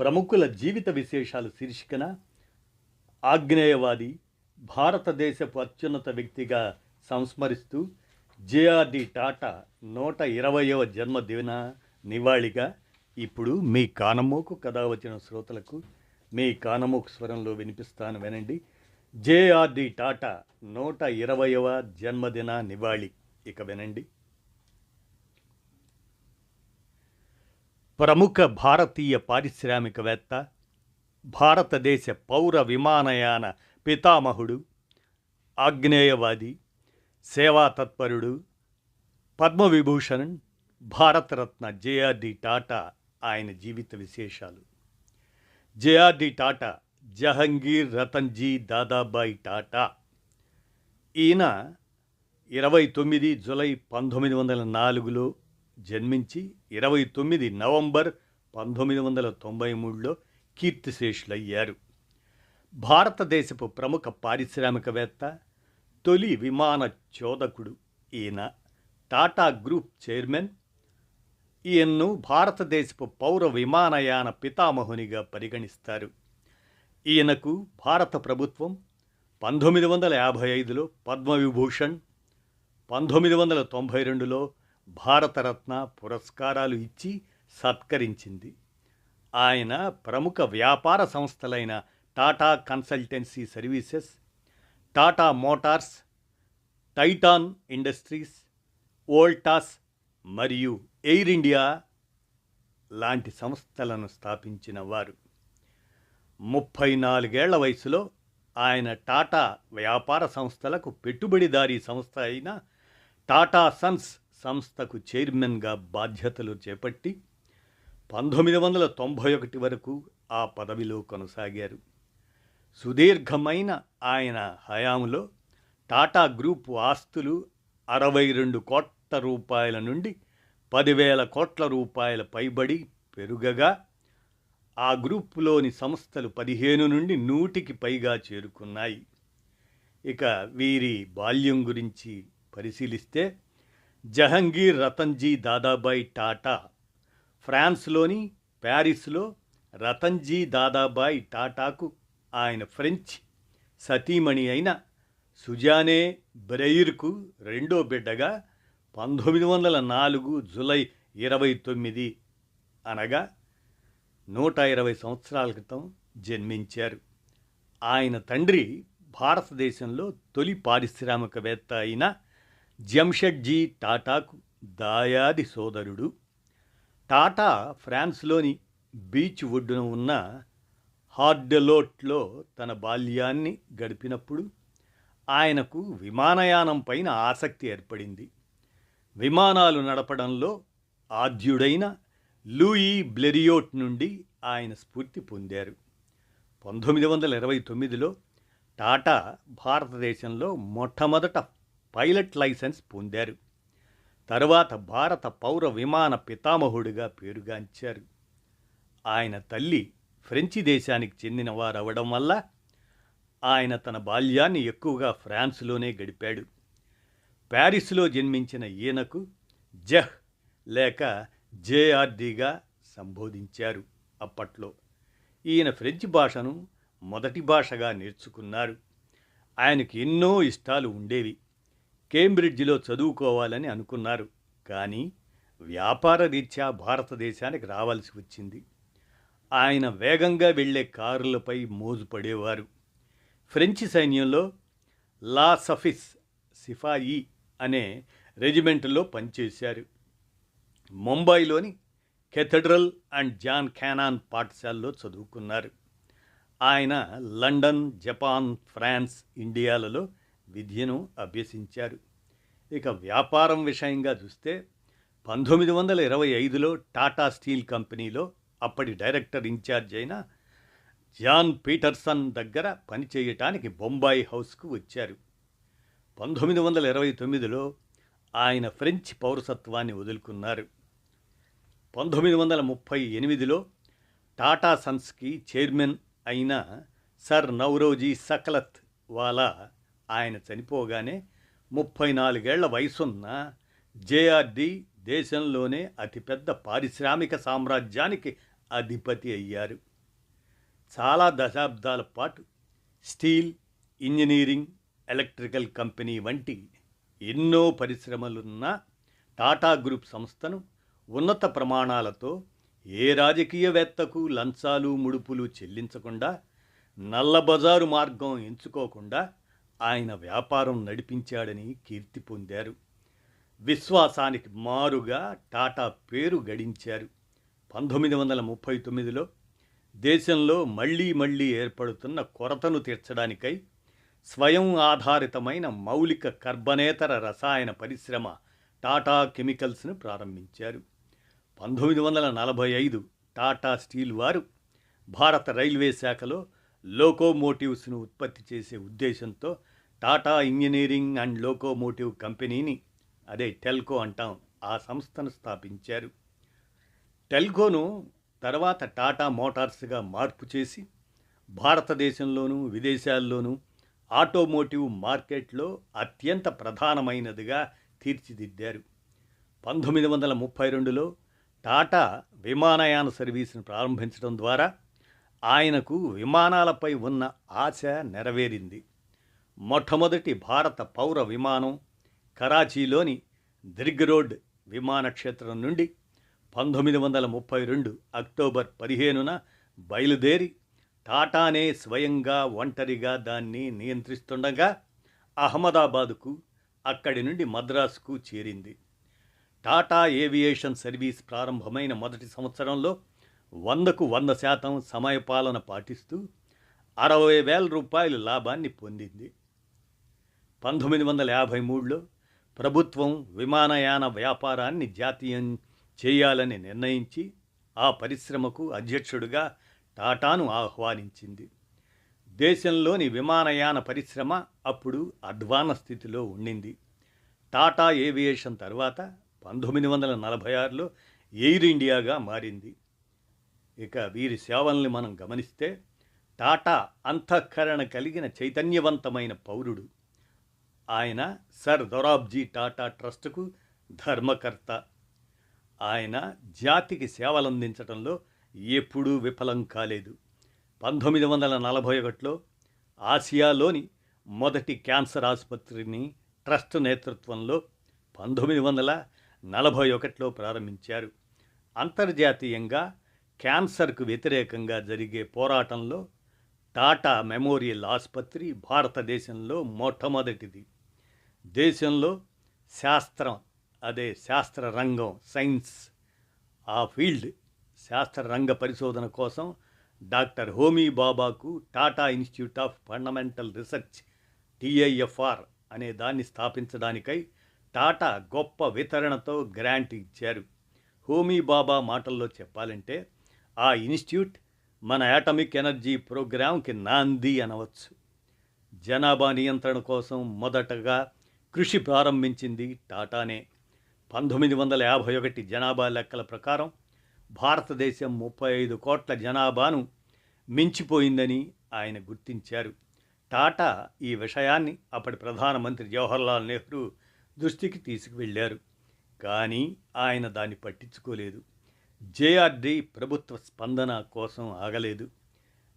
ప్రముఖుల జీవిత విశేషాలు శీర్షికన ఆగ్నేయవాది భారతదేశపు అత్యున్నత వ్యక్తిగా సంస్మరిస్తూ జేఆర్డి టాటా నూట ఇరవయవ జన్మదిన నివాళిగా ఇప్పుడు మీ కానమోకు కథ వచ్చిన శ్రోతలకు మీ కానమోకు స్వరంలో వినిపిస్తాను వినండి. జేఆర్డి టాటా నూట ఇరవయవ జన్మదిన నివాళి. ఇక వినండి. ప్రముఖ భారతీయ పారిశ్రామికవేత్త భారతదేశ పౌర విమానయాన పితామహుడు ఆగ్నేయవాది సేవా తత్పరుడు పద్మవిభూషణ్ భారతరత్న జేఆర్డి టాటా ఆయన జీవిత విశేషాలు. జేఆర్డి టాటా జహంగీర్ రతన్జీ దాదాబాయి టాటా. ఈయన ఇరవై తొమ్మిది జులై పంతొమ్మిది వందల నాలుగులో జన్మించి ఇరవై తొమ్మిది నవంబర్ పంతొమ్మిది వందల తొంభై మూడులో కీర్తిశేషులయ్యారు. భారతదేశపు ప్రముఖ పారిశ్రామికవేత్త తొలి విమాన చోదకుడు ఈయన టాటా గ్రూప్ చైర్మన్ ఈయన్ను భారతదేశపు పౌర విమానయాన పితామహునిగా పరిగణిస్తారు. ఈయనకు భారత ప్రభుత్వం పంతొమ్మిది వందల యాభై ఐదులో పద్మవిభూషణ్ పంతొమ్మిది వందల తొంభై రెండులో భారతరత్న పురస్కారాలు ఇచ్చి సత్కరించింది. ఆయన ప్రముఖ వ్యాపార సంస్థలైన Tata Consultancy Services Tata Motors Titan Industries Voltas మరియు ఎయిర్ ఇండియా లాంటి సంస్థలను స్థాపించిన వారు. ముప్పై నాలుగేళ్ళ వయసులో ఆయన టాటా వ్యాపార సంస్థలకు పెట్టుబడిదారీ సంస్థ అయిన టాటా సన్స్ సంస్థకు చైర్మన్గా బాధ్యతలు చేపట్టి పంతొమ్మిది వందల తొంభై ఒకటి వరకు ఆ పదవిలో కొనసాగారు. సుదీర్ఘమైన ఆయన హయాంలో టాటా గ్రూప్ ఆస్తులు అరవై రెండు కోట్ల రూపాయల నుండి పదివేల కోట్ల రూపాయల పైబడి పెరుగగా ఆ గ్రూపులోని సంస్థలు పదిహేను నుండి నూటికి పైగా చేరుకున్నాయి. ఇక వీరి బాల్యం గురించి పరిశీలిస్తే జహంగీర్ రతన్జీ దాదాబాయి టాటా. ఫ్రాన్స్లోని ప్యారిస్లో రతన్జీ దాదాబాయి టాటాకు ఆయన ఫ్రెంచ్ సతీమణి అయిన సుజానే బ్రెయిర్కు రెండో బిడ్డగా పంతొమ్మిది వందల నాలుగు జులై ఇరవై తొమ్మిది అనగా నూట ఇరవై సంవత్సరాల క్రితం జన్మించారు. ఆయన తండ్రి భారతదేశంలో తొలి పారిశ్రామికవేత్త అయిన జంషెడ్జీ టాటాకు దాయాది సోదరుడు. టాటా ఫ్రాన్స్లోని బీచ్ ఒడ్డున ఉన్న హార్డెలోట్లో తన బాల్యాన్ని గడిపినప్పుడు ఆయనకు విమానయానం పైన ఆసక్తి ఏర్పడింది. విమానాలు నడపడంలో ఆద్యుడైన లూయి బ్లెరియోట్ నుండి ఆయన స్ఫూర్తి పొందారు. పంతొమ్మిది వందల ఇరవై తొమ్మిదిలో టాటా భారతదేశంలో మొట్టమొదట పైలట్ లైసెన్స్ పొందారు. తరువాత భారత పౌర విమాన పితామహుడిగా పేరుగాంచారు. ఆయన తల్లి ఫ్రెంచి దేశానికి చెందిన వారవడం వల్ల ఆయన తన బాల్యాన్ని ఎక్కువగా ఫ్రాన్స్లోనే గడిపాడు. ప్యారిస్లో జన్మించిన ఈయనకు జహ్ లేక జేఆర్డీగా సంబోధించారు అప్పట్లో. ఈయన ఫ్రెంచ్ భాషను మొదటి భాషగా నేర్చుకున్నారు. ఆయనకు ఎన్నో ఇష్టాలు ఉండేవి. కేంబ్రిడ్జిలో చదువుకోవాలని అనుకున్నారు. కానీ వ్యాపార రీత్యా భారతదేశానికి రావాల్సి వచ్చింది. ఆయన వేగంగా వెళ్ళే కారులపై మోజు పడేవారు. ఫ్రెంచి సైన్యంలో లా సఫిస్ సిఫాయి అనే రెజిమెంట్లో పనిచేశారు. ముంబైలోని కెథడ్రల్ అండ్ జాన్ క్యానాన్ పాఠశాలలో చదువుకున్నారు. ఆయన లండన్ జపాన్ ఫ్రాన్స్ ఇండియాలలో విద్యను అభ్యసించారు. ఇక వ్యాపారం విషయంగా చూస్తే పంతొమ్మిది వందల ఇరవై ఐదులో టాటా స్టీల్ కంపెనీలో అప్పటి డైరెక్టర్ ఇన్ఛార్జ్ అయిన జాన్ పీటర్సన్ దగ్గర పనిచేయటానికి బొంబాయి హౌస్కు వచ్చారు. పంతొమ్మిది వందల ఇరవై తొమ్మిదిలో ఆయన ఫ్రెంచ్ పౌరసత్వాన్ని వదులుకున్నారు. పంతొమ్మిది వందల ముప్పై ఎనిమిదిలో టాటా సన్స్కి చైర్మన్ అయిన సర్ నౌరోజీ సకలత్ వాలా ఆయన చనిపోగానే ముప్పై నాలుగేళ్ళ వయసున్న జేఆర్డి దేశంలోనే అతిపెద్ద పారిశ్రామిక సామ్రాజ్యానికి అధిపతి అయ్యారు. చాలా దశాబ్దాల పాటు స్టీల్ ఇంజనీరింగ్ ఎలక్ట్రికల్ కంపెనీ వంటి ఎన్నో పరిశ్రమలున్న టాటా గ్రూప్ సంస్థను ఉన్నత ప్రమాణాలతో ఏ రాజకీయవేత్తకు లంచాలు ముడుపులు చెల్లించకుండా నల్లబజారు మార్గం ఎంచుకోకుండా ఆయన వ్యాపారం నడిపించాడని కీర్తి పొందారు. విశ్వాసానికి మారుగా టాటా పేరు గడించారు. పంతొమ్మిది వందల ముప్పై తొమ్మిదిలో దేశంలో మళ్ళీ మళ్ళీ ఏర్పడుతున్న కొరతను తీర్చడానికై స్వయం ఆధారితమైన మౌలిక కర్బనేతర రసాయన పరిశ్రమ టాటా కెమికల్స్ను ప్రారంభించారు. పంతొమ్మిది వందల నలభై ఐదు టాటా స్టీల్ వారు భారత రైల్వే శాఖలో లోకోమోటివ్స్ను ఉత్పత్తి చేసే ఉద్దేశంతో టాటా ఇంజనీరింగ్ అండ్ లోకోమోటివ్ కంపెనీని అదే టెల్కో అంటాం ఆ సంస్థను స్థాపించారు. టెల్కోను తర్వాత టాటా మోటార్స్గా మార్పు చేసి భారతదేశంలోనూ విదేశాల్లోనూ ఆటోమోటివ్ మార్కెట్లో అత్యంత ప్రధానమైనదిగా తీర్చిదిద్దారు. పంతొమ్మిది వందల ముప్పై రెండులో టాటా విమానయాన సర్వీసును ప్రారంభించడం ద్వారా ఆయనకు విమానాలపై ఉన్న ఆశ నెరవేరింది. మొట్టమొదటి భారత పౌర విమానం కరాచీలోని దిర్గ్ రోడ్ విమానక్షేత్రం నుండి పంతొమ్మిది వందల ముప్పై రెండు అక్టోబర్ పదిహేనున బయలుదేరి టాటానే స్వయంగా ఒంటరిగా దాన్ని నియంత్రిస్తుండగా అహ్మదాబాదుకు అక్కడి నుండి మద్రాసుకు చేరింది. టాటా ఏవియేషన్ సర్వీస్ ప్రారంభమైన మొదటి సంవత్సరంలో వందకు వంద శాతం సమయపాలన పాటిస్తూ అరవై వేల రూపాయల లాభాన్ని పొందింది. పంతొమ్మిది వందల యాభై మూడులో ప్రభుత్వం విమానయాన వ్యాపారాన్ని జాతీయం చేయాలని నిర్ణయించి ఆ పరిశ్రమకు అధ్యక్షుడిగా టాటాను ఆహ్వానించింది. దేశంలోని విమానయాన పరిశ్రమ అప్పుడు అధ్వాన స్థితిలో ఉండింది. టాటా ఏవియేషన్ తర్వాత పంతొమ్మిది వందల నలభై ఆరులో ఎయిర్ ఇండియాగా మారింది. ఇక వీరి సేవల్ని మనం గమనిస్తే టాటా అంతఃకరణ కలిగిన చైతన్యవంతమైన పౌరుడు. ఆయన సర్ దొరాబ్జీ టాటా ట్రస్టుకు ధర్మకర్త. ఆయన జాతికి సేవలందించడంలో ఎప్పుడూ విఫలం కాలేదు. పంతొమ్మిది వందల నలభై ఒకటిలో ఆసియాలోని మొదటి క్యాన్సర్ ఆసుపత్రిని ట్రస్ట్ నేతృత్వంలో పంతొమ్మిది వందల నలభై ఒకటిలో ప్రారంభించారు. అంతర్జాతీయంగా క్యాన్సర్కు వ్యతిరేకంగా జరిగే పోరాటంలో టాటా మెమోరియల్ ఆసుపత్రి భారతదేశంలో మొట్టమొదటిది. దేశంలో శాస్త్రం అదే శాస్త్ర రంగం సైన్స్ ఆ ఫీల్డ్ శాస్త్ర రంగ పరిశోధన కోసం డాక్టర్ హోమీ బాబాకు Tata Institute of Fundamental Research TIFR అనే దాన్ని స్థాపించడానికై టాటా గొప్ప వితరణతో గ్రాంట్ ఇచ్చారు. హోమీ బాబా మాటల్లో చెప్పాలంటే ఆ ఇన్స్టిట్యూట్ మన యాటమిక్ ఎనర్జీ ప్రోగ్రాంకి నాంది అనవచ్చు. జనాభా నియంత్రణ కోసం మొదటగా కృషి ప్రారంభించింది టాటానే. పంతొమ్మిది వందల యాభై ఒకటి జనాభా లెక్కల ప్రకారం భారతదేశం ముప్పై ఐదు కోట్ల జనాభాను మించిపోయిందని ఆయన గుర్తించారు. టాటా ఈ విషయాన్ని అప్పటి ప్రధానమంత్రి జవహర్లాల్ నెహ్రూ దృష్టికి తీసుకువెళ్ళారు. కానీ ఆయన దాన్ని పట్టించుకోలేదు. జేఆర్డి ప్రభుత్వ స్పందన కోసం ఆగలేదు.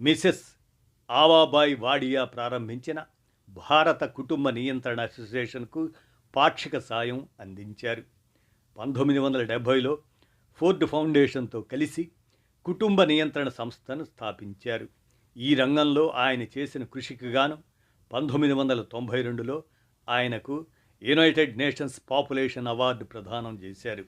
మిసెస్ ఆవాబాయ్ వాడియా ప్రారంభించిన భారత కుటుంబ నియంత్రణ అసోసియేషన్కు పాక్షిక సాయం అందించారు. పంతొమ్మిది వందల డెబ్భైలో ఫోర్డ్ ఫౌండేషన్తో కలిసి కుటుంబ నియంత్రణ సంస్థను స్థాపించారు. ఈ రంగంలో ఆయన చేసిన కృషికి గాను పంతొమ్మిది వందల తొంభై రెండులో ఆయనకు యునైటెడ్ నేషన్స్ పాపులేషన్ అవార్డు ప్రదానం చేశారు.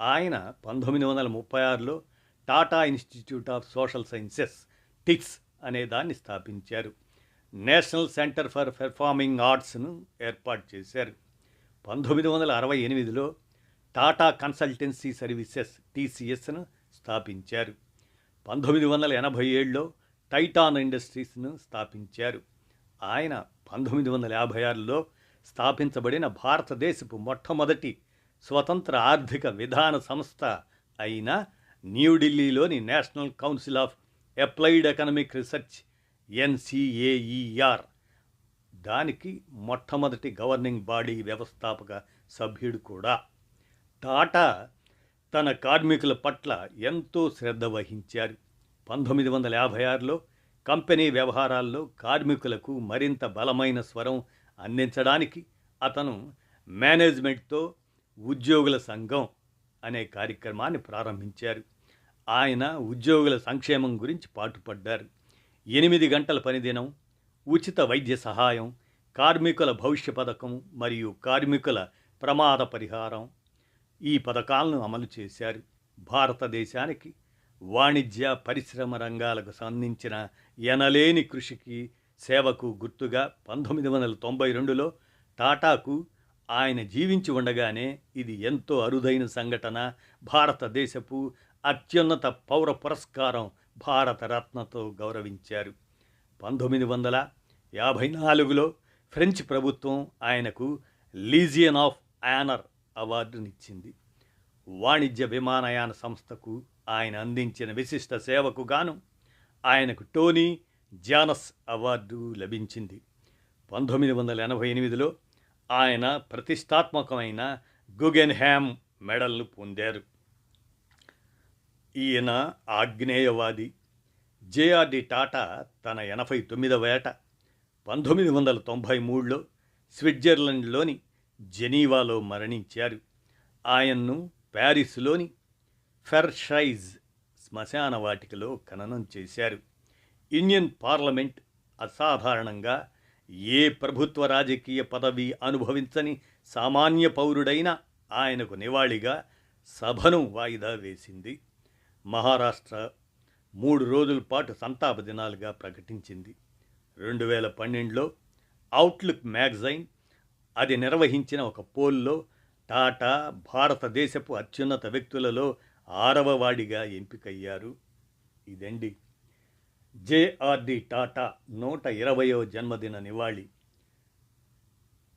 ఆయన పంతొమ్మిది వందల ముప్పై ఆరులో Tata Institute of Social Sciences ticks అనే దాన్ని స్థాపించారు. నేషనల్ సెంటర్ ఫర్ పెర్ఫార్మింగ్ ఆర్ట్స్ను ఏర్పాటు చేశారు. పంతొమ్మిది వందల అరవై ఎనిమిదిలో టాటా కన్సల్టెన్సీ సర్వీసెస్ టీసీఎస్ను స్థాపించారు. పంతొమ్మిది వందల ఎనభై ఏడులో టైటాన్ ఇండస్ట్రీస్ను స్థాపించారు. ఆయన పంతొమ్మిది వందల యాభై ఆరులో స్థాపించబడిన భారతదేశపు మొట్టమొదటి స్వతంత్ర ఆర్థిక విధాన సంస్థ అయిన న్యూఢిల్లీలోని National Council of Applied Economic Research NCAER దానికి మొట్టమొదటి గవర్నింగ్ బాడీ వ్యవస్థాపక సభ్యుడు కూడా. టాటా తన కార్మికుల పట్ల ఎంతో శ్రద్ధ వహించారు. పంతొమ్మిది వందల యాభై ఆరులో కంపెనీ వ్యవహారాల్లో కార్మికులకు మరింత బలమైన స్వరం అందించడానికి అతను మేనేజ్మెంట్తో ఉద్యోగుల సంఘం అనే కార్యక్రమాన్ని ప్రారంభించారు. ఆయన ఉద్యోగుల సంక్షేమం గురించి పాటుపడ్డారు. ఎనిమిది గంటల పనిదినం ఉచిత వైద్య సహాయం కార్మికుల భవిష్య పథకం మరియు కార్మికుల ప్రమాద పరిహారం ఈ పథకాలను అమలు చేశారు. భారతదేశానికి వాణిజ్య పరిశ్రమ రంగాలకు సంధించిన ఎనలేని కృషికి సేవకు గుర్తుగా పంతొమ్మిది వందల తొంభై రెండులో టాటాకు ఆయన జీవించి ఉండగానే ఇది ఎంతో అరుదైన సంఘటన. భారతదేశపు అత్యున్నత పౌర పురస్కారం భారతరత్నతో గౌరవించారు. పంతొమ్మిది వందల యాభై నాలుగులో ఫ్రెంచ్ ప్రభుత్వం ఆయనకు లీజియన్ ఆఫ్ ఆనర్ అవార్డునిచ్చింది. వాణిజ్య విమానయాన సంస్థకు ఆయన అందించిన విశిష్ట సేవకు గాను ఆయనకు టోనీ జానస్ అవార్డు లభించింది. పంతొమ్మిది వందల ఎనభై ఎనిమిదిలో ఆయన ప్రతిష్టాత్మకమైన గుగెన్హ్యామ్ మెడల్ను పొందారు. ఈయన ఆగ్నేయవాది. జేఆర్డి టాటా తన ఎనభై తొమ్మిదవ ఏట పంతొమ్మిది వందల తొంభై మూడులో స్విట్జర్లాండ్లోని జెనీవాలో మరణించారు. ఆయన్ను ప్యారిస్లోని ఫెర్షైజ్ శ్మశాన వాటికలో ఖననం చేశారు. ఇండియన్ పార్లమెంట్ అసాధారణంగా ఏ ప్రభుత్వ రాజకీయ పదవి అనుభవించని సామాన్య పౌరుడైన ఆయనకు నివాళిగా సభను వాయిదా వేసింది. మహారాష్ట్ర మూడు రోజుల పాటు సంతాప దినాలుగా ప్రకటించింది. రెండు వేల పన్నెండులో అవుట్లుక్ మ్యాగజైన్ అది నిర్వహించిన ఒక పోల్లో టాటా భారతదేశపు అత్యున్నత వ్యక్తులలో ఆరవవాడిగా ఎంపికయ్యారు. ఇదండి. జేఆర్డి టాటా నూట ఇరవయో జన్మదిన నివాళి.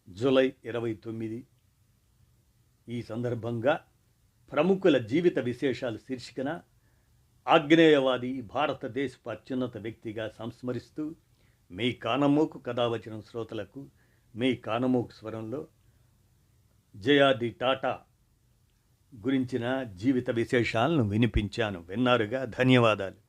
జూలై ఇరవై తొమ్మిది. ఈ సందర్భంగా ప్రముఖుల జీవిత విశేషాలు శీర్షికన ఆగ్నేయవాది భారతదేశపు అత్యున్నత వ్యక్తిగా సంస్మరిస్తూ మీ కానమోకు కథావచనం శ్రోతలకు మీ కానమోకు స్వరంలో జయాది టాటా గురించిన జీవిత విశేషాలను వినిపించాను. విన్నారుగా? ధన్యవాదాలు.